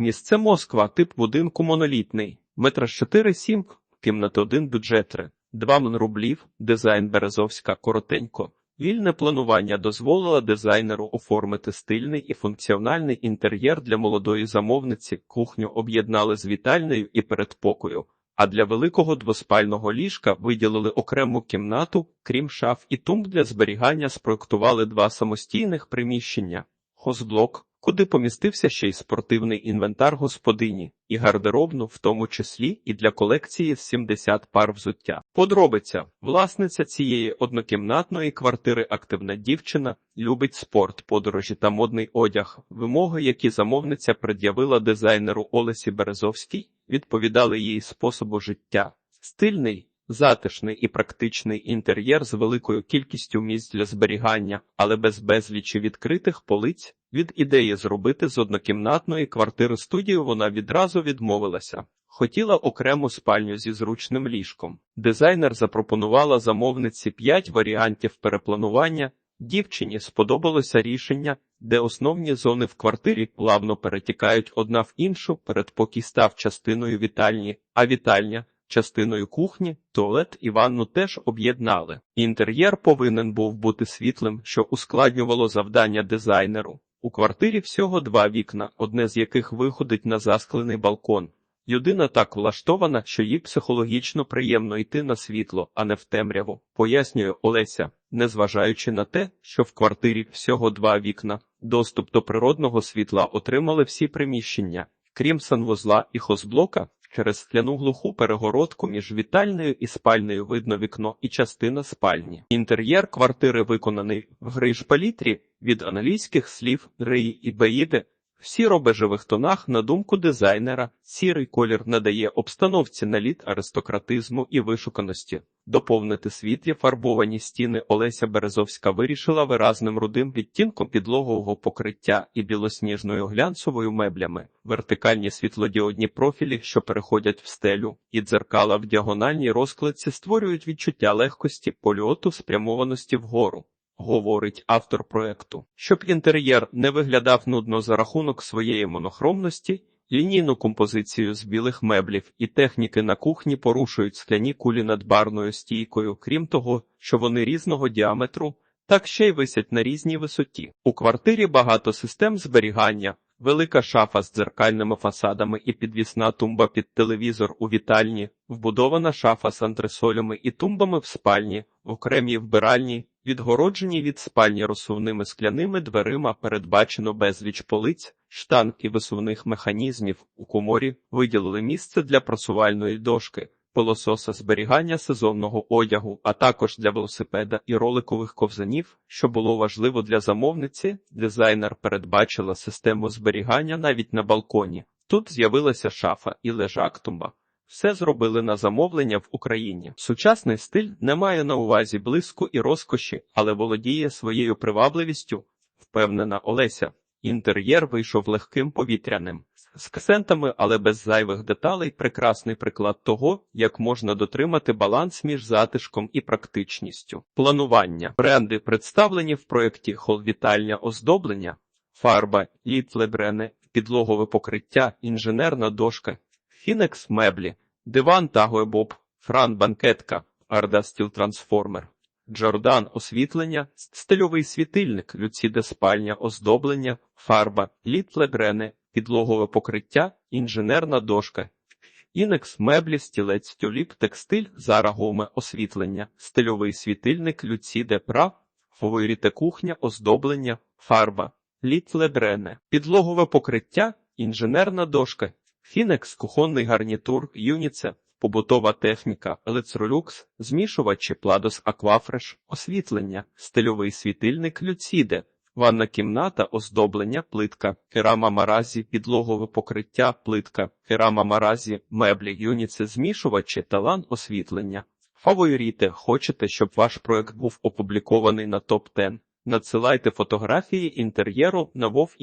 Місце Москва, тип будинку монолітний, метра 4,7, кімнати 1 бюджет 3, 2 мн рублів, дизайн Березовська, коротенько. Вільне планування дозволило дизайнеру оформити стильний і функціональний інтер'єр для молодої замовниці. Кухню об'єднали з вітальною і передпокою, а для великого двоспального ліжка виділили окрему кімнату, крім шаф і тумб для зберігання спроектували два самостійних приміщення. Хозблок, куди помістився ще й спортивний інвентар господині, і гардеробну, в тому числі і для колекції з 70 пар взуття. Подробиця. Власниця цієї однокімнатної квартири активна дівчина, любить спорт, подорожі та модний одяг. Вимоги, які замовниця пред'явила дизайнеру Олесі Березовській, відповідали її способу життя. Стильний, Затишний і практичний інтер'єр з великою кількістю місць для зберігання, але без безлічі відкритих полиць. Від ідеї зробити з однокімнатної квартири студію вона відразу відмовилася. Хотіла окрему спальню зі зручним ліжком. Дизайнер запропонувала замовниці п'ять варіантів перепланування. Дівчині сподобалося рішення, де основні зони в квартирі плавно перетікають одна в іншу, передпокій став частиною вітальні, а вітальня частиною кухні, туалет і ванну теж об'єднали. Інтер'єр повинен був бути світлим, що ускладнювало завдання дизайнеру. У квартирі всього два вікна, одне з яких виходить на засклений балкон. Людина так влаштована, що їй психологічно приємно йти на світло, а не в темряву, пояснює Олеся, незважаючи на те, що в квартирі всього два вікна. Доступ до природного світла отримали всі приміщення, крім санвузла і хозблока, Через скляну глуху перегородку між вітальною і спальнею видно вікно і частина спальні. Інтер'єр квартири виконаний в гриж палітрі від англійських слів «рей» і «беїде», в сіро-бежевих тонах, на думку дизайнера, сірий колір надає обстановці наліт аристократизму і вишуканості. Доповнити світлі фарбовані стіни Олеся Березовська вирішила виразним рудим відтінком підлогового покриття і білосніжною глянцевою меблями, вертикальні світлодіодні профілі, що переходять в стелю, і дзеркала в діагональній розкладці створюють відчуття легкості польоту спрямованості вгору говорить автор проекту. Щоб інтер'єр не виглядав нудно за рахунок своєї монохромності, лінійну композицію з білих меблів і техніки на кухні порушують скляні кулі над барною стійкою, крім того, що вони різного діаметру, так ще й висять на різній висоті. У квартирі багато систем зберігання. Велика шафа з дзеркальними фасадами і підвісна тумба під телевізор у вітальні, вбудована шафа з антресолями і тумбами в спальні, в окремій вбиральні, відгороджені від спальні розсувними скляними дверима, передбачено безліч полиць, штанг і висувних механізмів у коморі, виділили місце для просувальної дошки. Пилососа зберігання сезонного одягу, а також для велосипеда і роликових ковзанів, що було важливо для замовниці, дизайнер передбачила систему зберігання навіть на балконі. Тут з'явилася шафа і лежак тумба. Все зробили на замовлення в Україні. Сучасний стиль не має на увазі блиску і розкоші, але володіє своєю привабливістю, впевнена Олеся. Інтер'єр вийшов легким повітряним, з касентами, але без зайвих деталей, прекрасний приклад того, як можна дотримати баланс між затишком і практичністю. Планування бренди представлені в проєкті холвітальня оздоблення, фарба, літлебрене, підлогове покриття, інженерна дошка, фінекс меблі, диван Тагоe Боб, Фран банкетка, Арда Стіл Трансформер. Джордан освітлення, стильовий світильник, люціде спальня, оздоблення, фарба, літле грене, підлогове покриття, інженерна дошка, інекс, меблі, стілець, тюліп, текстиль, зарагоме освітлення, стильовий світильник, люціде прав, фаворіте кухня, оздоблення, фарба, літле грене, підлогове покриття, інженерна дошка, фінекс, кухонний гарнітур, юніце, побутова техніка, Електролюкс, змішувачі Пладос Аквафреш, освітлення, стильовий світильник Люціде, ванна кімната, оздоблення, плитка, керама маразі, підлогове покриття, плитка, керама маразі, меблі, юніце, змішувачі, талан освітлення. Фаворіте, хочете, щоб ваш проект був опублікований на топ 10 Надсилайте фотографії інтер'єру на Вов